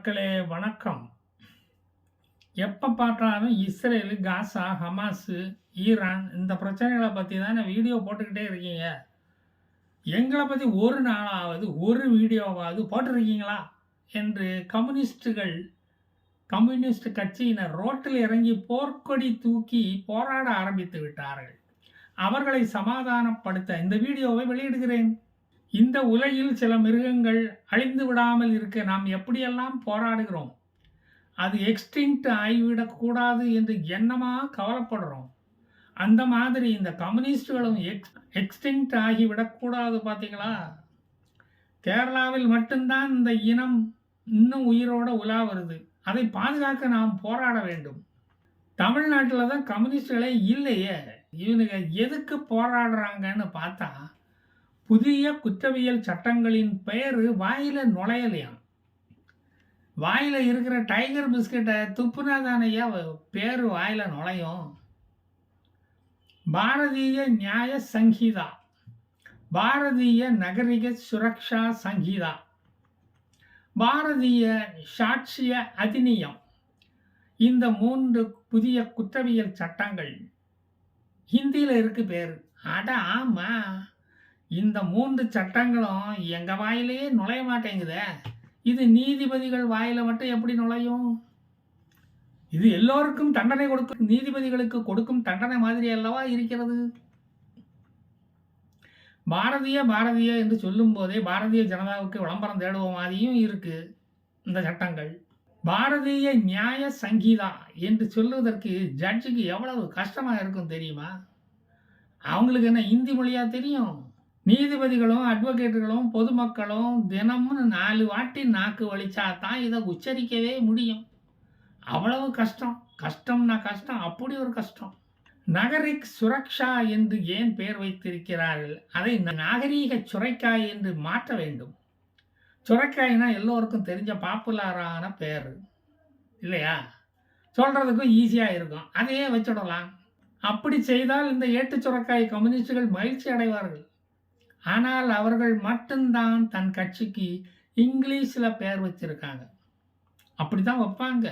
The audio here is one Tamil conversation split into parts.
மக்களே வணக்கம். எப்போ பார்த்தாலும் இஸ்ரேலு காசா ஹமாஸு ஈரான் இந்த பிரச்சனைகளை பற்றி தானே வீடியோ போட்டுக்கிட்டே இருக்கீங்க. எங்களை பற்றி ஒரு நாளாவது ஒரு வீடியோவாவது போட்டிருக்கீங்களா? என்று கம்யூனிஸ்டுகள் கம்யூனிஸ்ட் கட்சியினர் ரோட்டில் இறங்கி போர்க்கொடி தூக்கி போராட ஆரம்பித்து விட்டார்கள். அவர்களை சமாதானப்படுத்த இந்த வீடியோவை வெளியிடுகிறேன். இந்த உலகில் சில மிருகங்கள் அழிந்து விடாமல் இருக்க நாம் எப்படியெல்லாம் போராடுகிறோம்? அது எக்ஸ்டிங்க்ட் ஆகிவிடக்கூடாது என்று என்னமாக கவலைப்படுறோம்? அந்த மாதிரி இந்த கம்யூனிஸ்டுகளும் எக்ஸ் எக்ஸ்டிங்க்ட் ஆகிவிடக்கூடாது பார்த்தீங்களா? கேரளாவில் மட்டும்தான் இந்த இனம் இன்னும் உயிரோட உலா வருது. அதை பாதுகாக்க நாம் போராட வேண்டும். தமிழ்நாட்டில் தான் கம்யூனிஸ்டுகளே இல்லையே. இவனுங்க எதுக்கு போராடுறாங்கன்னு பார்த்தா புதிய குற்றவியல் சட்டங்களின் பெயர் வாயில் நுழையலையாம். வாயில் இருக்கிற டைகர் பிஸ்கட்டை துப்புனா தானையா பேர் வாயில் நுழையும். பாரதிய நியாய சங்கீதா. பாரதிய நகரிக சுரக்ஷா சங்கீதா. பாரதிய சாட்சிய அதிநியம். இந்த மூன்று புதிய குற்றவியல் சட்டங்கள். ஹிந்தியில் இருக்கு பேர். அட ஆமாம் இந்த மூன்று சட்டங்களும் எங்கள் வாயிலேயே நுழைய மாட்டேங்குதே. இது நீதிபதிகள் வாயில் மட்டும் எப்படி நுழையும்? இது எல்லோருக்கும் தண்டனை கொடுக்கும் நீதிபதிகளுக்கு கொடுக்கும் தண்டனை மாதிரி அல்லவா இருக்கிறது? பாரதிய பாரதிய என்று சொல்லும் போதே பாரதிய ஜனதாவுக்கு விளம்பரம் தேடுவ மாதிரியும் இருக்கு இந்த சட்டங்கள். பாரதிய நியாய சங்கீதா என்று சொல்லுவதற்கு ஜட்ஜுக்கு எவ்வளவு கஷ்டமாக இருக்கும் தெரியுமா? அவங்களுக்கு என்ன இந்தி மொழியாக தெரியும்? நீதிபதிகளும் அட்வொகேட்டுகளும் பொதுமக்களும் தினமும் நாலு வாட்டி நாக்கு வலிச்சா தான் இதை உச்சரிக்கவே முடியும். அவ்வளவு கஷ்டம். கஷ்டம்னா கஷ்டம். அப்படி ஒரு கஷ்டம். நகரிக் சுரக்ஷா என்று ஏன் பெயர் வைத்திருக்கிறார்கள்? அதை நாகரீக சுரைக்காய் என்று மாற்ற வேண்டும். சுரைக்காய்னா எல்லோருக்கும் தெரிஞ்ச பாப்புலரான பேர் இல்லையா? சொல்கிறதுக்கும் ஈஸியாக இருக்கும். அதையே வச்சுடலாம். அப்படி செய்தால் இந்த ஏட்டு சுரக்காய் கம்யூனிஸ்டுகள் மகிழ்ச்சி அடைவார்கள். ஆனால் அவர்கள் மட்டும்தான் தன் கட்சிக்கு இங்கிலீஷில் பெயர் வச்சுருக்காங்க. அப்படி தான் வைப்பாங்க.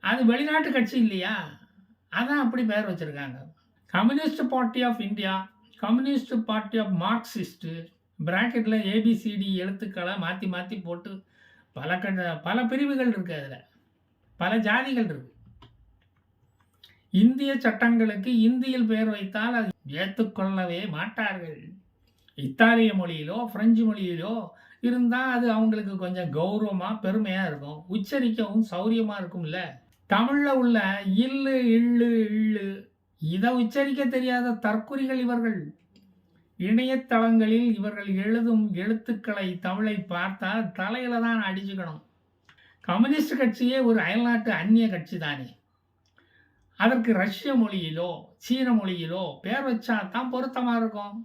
அது வெளிநாட்டு கட்சி இல்லையா? அதான் அப்படி பெயர் வச்சிருக்காங்க. Communist Party of India Communist Party of Marxist பிராக்கெட்டில் A B C D எழுத்துக்களை மாற்றி மாற்றி போட்டு பல க பல பிரிவுகள் இருக்குது அதில். பல ஜாதிகள் இருக்கு. இந்திய சட்டங்களுக்கு இந்தியில் பெயர் வைத்தால் அது ஏற்றுக்கொள்ளவே மாட்டார்கள். இத்தாலிய மொழியிலோ பிரெஞ்சு மொழியிலோ இருந்தால் அது அவங்களுக்கு கொஞ்சம் கௌரவமாக பெருமையாக இருக்கும். உச்சரிக்கவும் சௌரியமாக இருக்கும்ல. தமிழில் உள்ள இல்லு இள்ளு இள்ளு இதை உச்சரிக்க தெரியாத தற்குறிகள் இவர்கள். இணையதளங்களில் இவர்கள் எழுதும் எழுத்துக்களை தமிழை பார்த்தால் தலையில் தான் அடிச்சுக்கணும். கம்யூனிஸ்ட் கட்சியே ஒரு அயல்நாட்டு அந்நிய கட்சி தானே. அதற்கு ரஷ்ய மொழியிலோ சீன மொழியிலோ பேர் வச்சா தான் பொருத்தமாக இருக்கும்.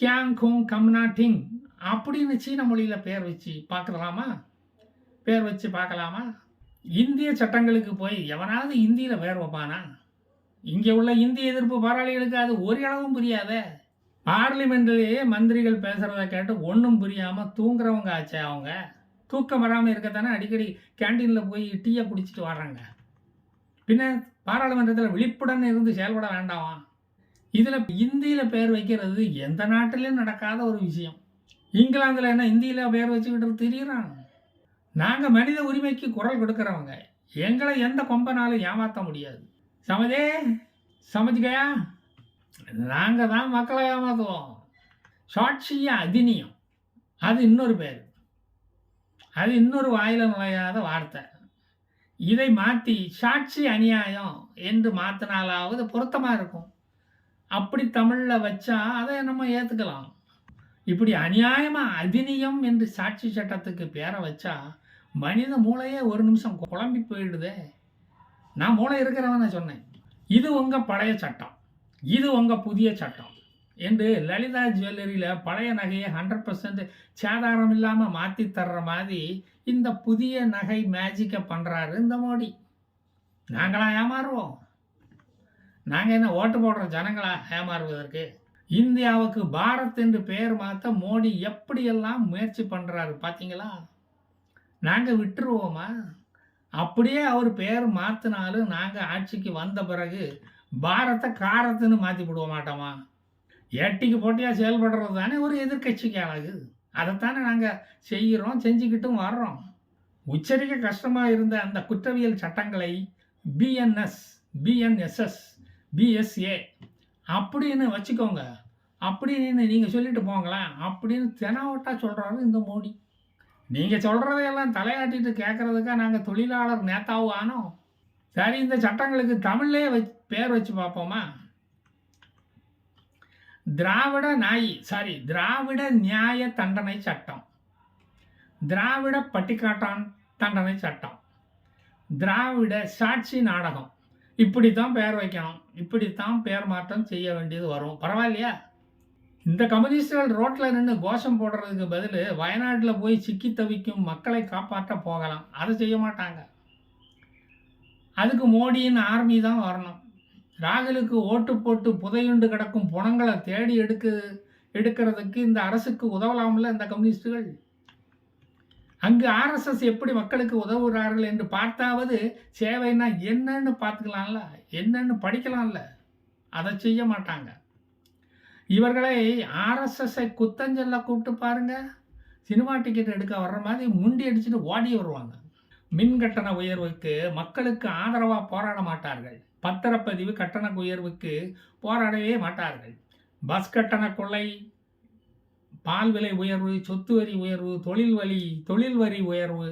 கியாங்கோங் கம்னாட்டிங் அப்படின்னு சீன மொழியில் பேர் வச்சு பார்க்கலாமா பேர் வச்சு பார்க்கலாமா இந்திய சட்டங்களுக்கு போய் எவனாவது இந்தியில் பேர் வைப்பானா? இங்கே உள்ள இந்திய எதிர்ப்பு போராளிகளுக்கு அது ஒரு அளவும் புரியாத. பார்லிமெண்ட்லேயே மந்திரிகள் பேசுகிறத கேட்டு ஒன்றும் புரியாமல் தூங்குறவங்க ஆச்சே அவங்க. தூக்கம் வராமல் இருக்கத்தானே அடிக்கடி கேண்டீனில் போய் டீயை குடிச்சிட்டு வர்றாங்க. பின்ன பாராளுமன்றத்தில் விழிப்புடன் இருந்து செயல்பட வேண்டாமா? இதில் இந்தியில் பேர் வைக்கிறது எந்த நாட்டிலையும் நடக்காத ஒரு விஷயம். இங்கிலாந்தில் என்ன இந்தியில் பேர் வச்சுக்கிட்டு தெரியுறான் நாங்கள் மனித உரிமைக்கு குரல் கொடுக்குறவங்க. எங்களை எந்த கொம்பனாலும் ஏமாற்ற முடியாது. சமதே சமஜ்கயா நாங்கள் தான் மக்களை ஏமாத்துவோம். சாட்சிய அதிநியம். அது இன்னொரு பேர். அது இன்னொரு வாயில நுழையாத வார்த்தை. இதை மாற்றி சாட்சி அநியாயம் என்று மாற்றினாலாவது பொருத்தமாக இருக்கும். அப்படி தமிழில் வச்சா அதை நம்ம ஏற்றுக்கலாம் இப்படி அநியாயமாக அதிநியம் என்று சாட்சி சட்டத்துக்கு பேரை வச்சா மனித மூளையே ஒரு நிமிஷம் குழம்பி போயிடுதே. நான் மூளை இருக்கிறவன சொன்னேன். இது உங்கள் பழைய சட்டம். இது உங்கள் புதிய சட்டம். என்று லலிதா ஜுவல்லரியில் பழைய நகையை ஹண்ட்ரட் பர்சன்ட் சேதாரம் இல்லாமல் மாற்றி தர்ற மாதிரி இந்த புதிய நகை மேஜிக்கை பண்ணுறாரு இந்த மோடி. நாங்களாம் ஏமாறுவோம். நாங்கள் என்ன ஓட்டு போடுற ஜனங்களா ஏமாறுவதற்கு? இந்தியாவுக்கு பாரத் என்று பெயர் மாற்ற மோடி எப்படியெல்லாம் முயற்சி பண்ணுறாரு பார்த்தீங்களா நாங்கள் விட்டுருவோமா? அப்படியே அவர் பெயர் மாற்றினாலும் நாங்கள் ஆட்சிக்கு வந்த பிறகு பாரத்தை காரத்துன்னு மாற்றி விடுவ மாட்டோமா? எட்டிக்கு போட்டியாக செயல்படுறது தானே ஒரு எதிர்கட்சிக்கு அழகு அதைத்தானே நாங்கள் செய்கிறோம் செஞ்சுக்கிட்டும் வர்றோம். உச்சரிக்க கஷ்டமாக இருந்த அந்த குற்றவியல் சட்டங்களை பிஎன்எஸ் பிஎன்எஸ்எஸ் பிஎஸ்ஏ அப்படின்னு வச்சுக்கோங்க. அப்படின்னு நீங்கள் சொல்லிட்டு போங்களேன் அப்படின்னு தெனாவட்டா சொல்கிறாரு இந்த மோடி. நீங்கள் சொல்கிறதையெல்லாம் தலையாட்டிட்டு கேட்குறதுக்காக நாங்கள் தொழிலாளர் நேதாவு ஆனோம். சரி இந்த சட்டங்களுக்கு தமிழ்லேயே வச்சு பேர் வச்சு பார்ப்போமா? திராவிட நாய் சாரி திராவிட நியாய தண்டனை சட்டம். திராவிட பட்டிக்காட்டான் தண்டனை சட்டம். திராவிட சாட்சி நாடகம். இப்படித்தான் பெயர் வைக்கணும். இப்படித்தான் பெயர் மாற்றம் செய்ய வேண்டியது வரும். பரவாயில்லையா? இந்த கம்யூனிஸ்டுகள் ரோட்டில் நின்று கோஷம் போடுறதுக்கு பதில் வயநாட்டில் போய் சிக்கி தவிக்கும் மக்களை காப்பாற்ற போகலாம். அதை செய்ய மாட்டாங்க. அதுக்கு மோடியின் ஆர்மி தான் வரணும். ராகுலுக்கு ஓட்டு போட்டு புதையுண்டு கிடக்கும் புணங்களை தேடி எடுக்க எடுக்கிறதுக்கு இந்த அரசுக்கு உதவலாம்ல இந்த கம்யூனிஸ்டுகள்? அங்கு ஆர்எஸ்எஸ் எப்படி மக்களுக்கு உதவுகிறார்கள் என்று பார்த்தாவது சேவைனா என்னன்னு பார்த்துக்கலாம்ல என்னன்னு படிக்கலாம்ல. அதை செய்ய மாட்டாங்க. இவர்களை ஆர்எஸ்எஸ்ஐ குத்தஞ்சல்ல கூப்பிட்டு பாருங்க. சினிமா டிக்கெட் எடுக்க வர்ற மாதிரி முண்டி அடிச்சுட்டு ஓடி வருவாங்க. மின் கட்டண உயர்வுக்கு மக்களுக்கு ஆதரவாக போராட மாட்டார்கள். பத்திரப்பதிவு கட்டண உயர்வுக்கு போராடவே மாட்டார்கள். பஸ் கட்டண கொள்ளை பால் விலை உயர்வு சொத்து வரி உயர்வு தொழில் வரி தொழில் வரி உயர்வு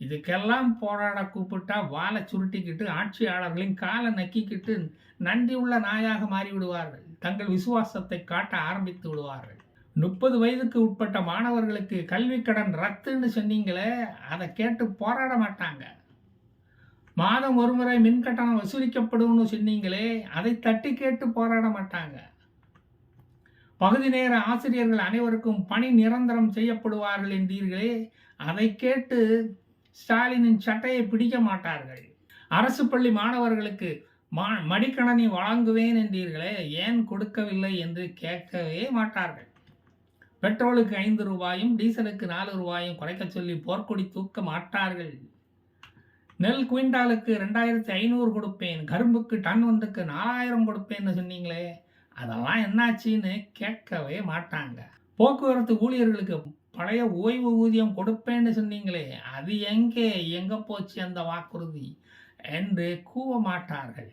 இதுக்கெல்லாம் போராட கூப்பிட்டா வாழை சுருட்டிக்கிட்டு ஆட்சியாளர்களின் காலை நக்கிக்கிட்டு நன்றி உள்ள நாயாக மாறிவிடுவார்கள். தங்கள் விசுவாசத்தை காட்ட ஆரம்பித்து விடுவார்கள். முப்பது வயதுக்கு உட்பட்ட மாணவர்களுக்கு கல்வி கடன் ரத்துன்னு சொன்னீங்களே அதை கேட்டு போராட மாட்டாங்க. மாதம் ஒரு முறை மின் கட்டணம் வசூலிக்கப்படும்னு சொன்னீங்களே அதை தட்டி கேட்டு போராட மாட்டாங்க. பகுதி நேர ஆசிரியர்கள் அனைவருக்கும் பணி நிரந்தரம் செய்யப்படுவார்கள் என்றீர்களே அதை கேட்டு ஸ்டாலினின் சட்டையை பிடிக்க மாட்டார்கள். அரசு பள்ளி மாணவர்களுக்கு மா மடிக்கணனி வழங்குவேன் என்றீர்களே ஏன் கொடுக்கவில்லை என்று கேட்கவே மாட்டார்கள். பெட்ரோலுக்கு ஐந்து ரூபாயும் டீசலுக்கு நாலு ரூபாயும் குறைக்க சொல்லி போர்க்கொடி தூக்க மாட்டார்கள். நெல் குவிண்டாலுக்கு ரெண்டாயிரத்தி ஐநூறு கொடுப்பேன் கரும்புக்கு டன் ஒன்றுக்கு நாலாயிரம் கொடுப்பேன்னு சொன்னீங்களே அதெல்லாம் என்னாச்சின்னு கேட்கவே மாட்டாங்க. போக்குவரத்து ஊழியர்களுக்கு பழைய ஓய்வு ஊதியம் கொடுப்பேன்னு சொன்னீங்களே அது எங்கே எங்கே போச்சு அந்த வாக்குறுதி என்று கூவ மாட்டார்கள்.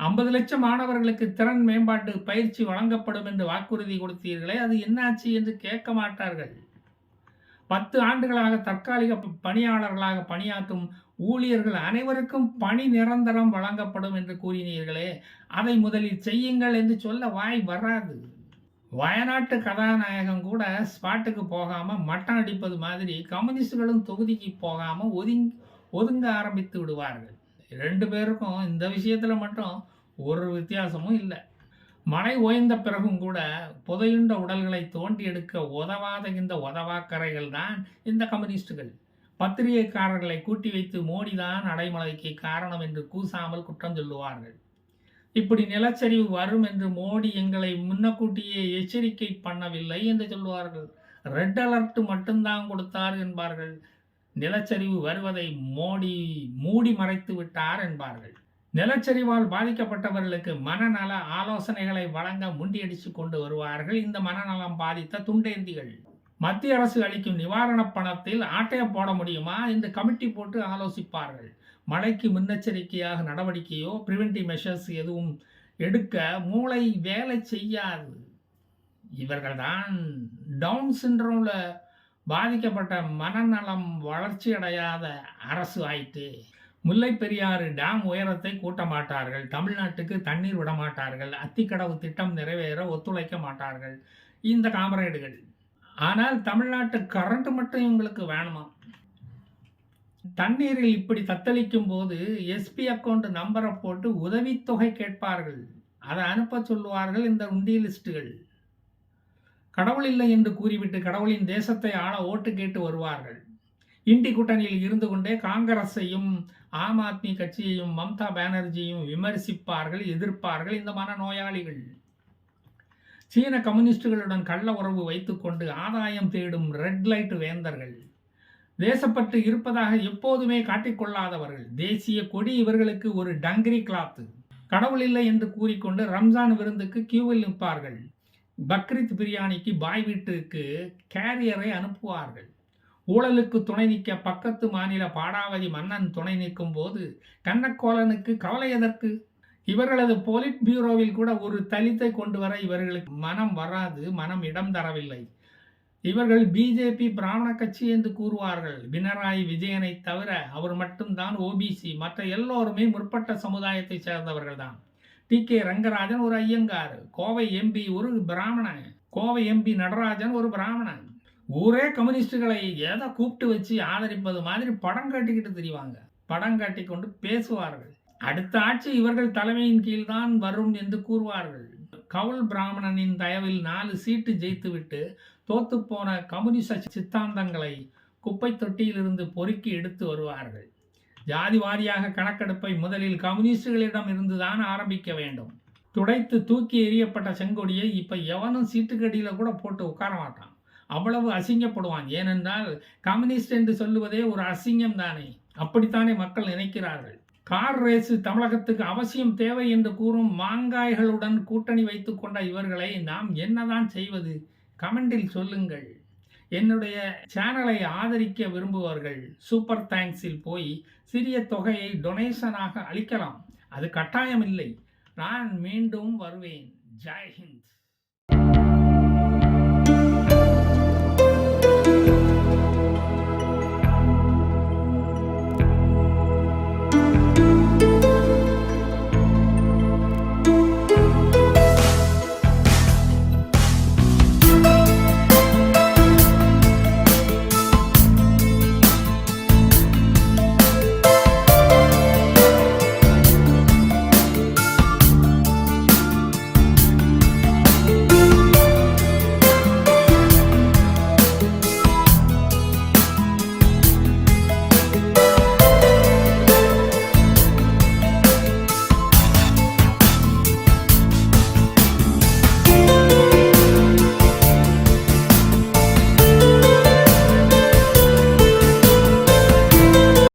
ஐம்பது லட்சம் மாணவர்களுக்கு திறன் மேம்பாட்டு பயிற்சி வழங்கப்படும் என்று வாக்குறுதி கொடுத்தீர்களே அது என்னாச்சு என்று கேட்க மாட்டார்கள். பத்து ஆண்டுகளாக தற்காலிக பணியாளர்களாக பணியாற்றும் ஊழியர்கள் அனைவருக்கும் பணி நிரந்தரம் வழங்கப்படும் என்று கூறினீர்களே அதை முதலில் செய்யுங்கள் என்று சொல்ல வாய் வராது. வயநாட்டு கதாநாயகம் கூட ஸ்பாட்டுக்கு போகாமல் மட்டம் அடிப்பது மாதிரி கம்யூனிஸ்டுகளும் தொகுதிக்கு போகாமல் ஒதுங்கி ஒதுங்க ஆரம்பித்து விடுவார்கள். ரெண்டு பேருக்கும் இந்த விஷயத்தில் மட்டும் ஒரு வித்தியாசமும் இல்லை. மழை ஓய்ந்த பிறகும் கூட புதையுண்ட உடல்களை தோண்டி எடுக்க உதவாத இந்த உதவாக்கரைகள் தான் இந்த கம்யூனிஸ்டுகள். பத்திரிகைக்காரர்களை கூட்டி வைத்து மோடி தான் அடைமலைக்கு காரணம் என்று கூசாமல் குற்றம் சொல்லுவார்கள். இப்படி நிலச்சரிவு வரும் என்று மோடி எங்களை முன்னக்கூட்டியே எச்சரிக்கை பண்ணவில்லை என்று சொல்லுவார்கள். ரெட் அலர்ட் மட்டும்தான் கொடுத்தார் என்பார்கள். நிலச்சரிவு வருவதை மோடி மூடி மறைத்து விட்டார் என்பார்கள். நிலச்சரிவால் பாதிக்கப்பட்டவர்களுக்கு மனநல ஆலோசனைகளை வழங்க முண்டியடிச்சு கொண்டு வருவார்கள். இந்த மனநலம் பாதித்த துண்டேந்திகள். மத்திய அரசு அளிக்கும் நிவாரணப் பணத்தில் ஆட்டையை போட முடியுமா? என்று கமிட்டி போட்டு ஆலோசிப்பார்கள். மழைக்கு முன்னெச்சரிக்கையாக நடவடிக்கையோ ப்ரிவென்டிவ் மெஷர்ஸ் எதுவும் எடுக்க மூளை வேலை செய்யாது. இவர்கள் தான் டவுன் சிண்ட்ரோமில் பாதிக்கப்பட்ட மனநலம் வளர்ச்சி அடையாத அரசு ஆயிட்டு முல்லை பெரியாறு டேம் உயரத்தை கூட்ட மாட்டார்கள். தமிழ்நாட்டுக்கு தண்ணீர் விட மாட்டார்கள். அத்திக்கடவு திட்டம் நிறைவேற ஒத்துழைக்க மாட்டார்கள். இந்த காமரேடுகள் ஆனால் தமிழ்நாட்டு கரண்ட் மட்டும் இவங்களுக்கு வேணுமா? தண்ணீரில் இப்படி தத்தளிக்கும் போது எஸ்பி அக்கௌண்ட் நம்பரை போட்டு உதவித்தொகை கேட்பார்கள். அதை அனுப்ப சொல்லுவார்கள் இந்த உண்டி லிஸ்ட்டுகள் கடவுள் இல்லை என்று கூறிவிட்டு கடவுளின் தேசத்தை ஆள ஓட்டு கேட்டு வருவார்கள். இண்டி கூட்டணியில் இருந்து கொண்டே காங்கிரஸையும் ஆம் ஆத்மி கட்சியையும் மம்தா பானர்ஜியையும் விமர்சிப்பார்கள் எதிர்ப்பார்கள் இந்த மன நோயாளிகள். சீன கம்யூனிஸ்டுகளுடன் கள்ள உறவு வைத்துக்கொண்டு ஆதாயம் தேடும் ரெட் லைட் வேந்தர்கள். தேசப்பட்டு இருப்பதாக எப்போதுமே காட்டிக்கொள்ளாதவர்கள். தேசிய கொடி இவர்களுக்கு ஒரு டங்கிரி கிளாத்து கடவுள் இல்லை என்று கூறிக்கொண்டு ரம்ஜான் விருந்துக்கு கியூவில் நிற்பார்கள். பக்ரீத் பிரியாணிக்கு பாய் வீட்டுக்கு கேரியரை அனுப்புவார்கள். ஊழலுக்கு துணை நிற்க பக்கத்து மாநில பாடாவதி மன்னன் துணை நிற்கும் போது கண்ணக்கோலனுக்கு கவலை எதற்கு? இவர்களது போலிட் பியூரோவில் கூட ஒரு தலித்தை கொண்டு வர இவர்களுக்கு மனம் வராது மனம் இடம் தரவில்லை. இவர்கள் பிஜேபி பிராமண கட்சி என்று கூறுவார்கள். பினராயி விஜயனை தவிர அவர் மட்டும்தான் ஓபிசி மற்ற எல்லோருமே முற்பட்ட சமுதாயத்தை சேர்ந்தவர்கள் தான் டி கே ரங்கராஜன் ஒரு ஐயங்கார் கோவை எம்பி ஒரு பிராமணன் கோவை எம்பி நடராஜன் ஒரு பிராமணன். ஊரே கம்யூனிஸ்டுகளை ஏதோ கூப்பிட்டு வச்சு ஆதரிப்பது மாதிரி படம் காட்டிக்கிட்டு தெரிவாங்க. படம் காட்டி கொண்டு பேசுவார்கள். அடுத்த ஆட்சி இவர்கள் தலைமையின் கீழ் தான் வரும் என்று கூறுவார்கள். கவுல் பிராமணனின் தயவில் நாலு சீட்டு ஜெயித்துவிட்டு தோத்துப்போன கம்யூனிச சித்தாந்தங்களை குப்பை தொட்டியிலிருந்து பொறுக்கி எடுத்து வருவார்கள். ஜாதி வாரியாக கணக்கெடுப்பை முதலில் கம்யூனிஸ்டுகளிடம் இருந்துதான் ஆரம்பிக்க வேண்டும். துடைத்து தூக்கி எறியப்பட்ட செங்கொடியை இப்ப எவனும் சீட்டுக்கடியில் கூட போட்டு உட்கார மாட்டான். அவ்வளவு அசிங்கப்படுவான். ஏனென்றால் கம்யூனிஸ்ட் என்று சொல்லுவதே ஒரு அசிங்கம் தானே அப்படித்தானே மக்கள் நினைக்கிறார்கள். கார் ரேசு தமிழகத்துக்கு அவசியம் தேவை என்று கூறும் மாங்காய்களுடன் கூட்டணி வைத்து கொண்ட இவர்களை நாம் என்னதான் செய்வது? கமெண்டில் சொல்லுங்கள். என்னுடைய சேனலை ஆதரிக்க விரும்புபவர்கள் சூப்பர் தேங்க்ஸில் போய் சிறிய தொகையை டொனேஷனாக அளிக்கலாம். அது கட்டாயமில்லை. நான் மீண்டும் வருவேன். ஜெய் ஹிந்த்.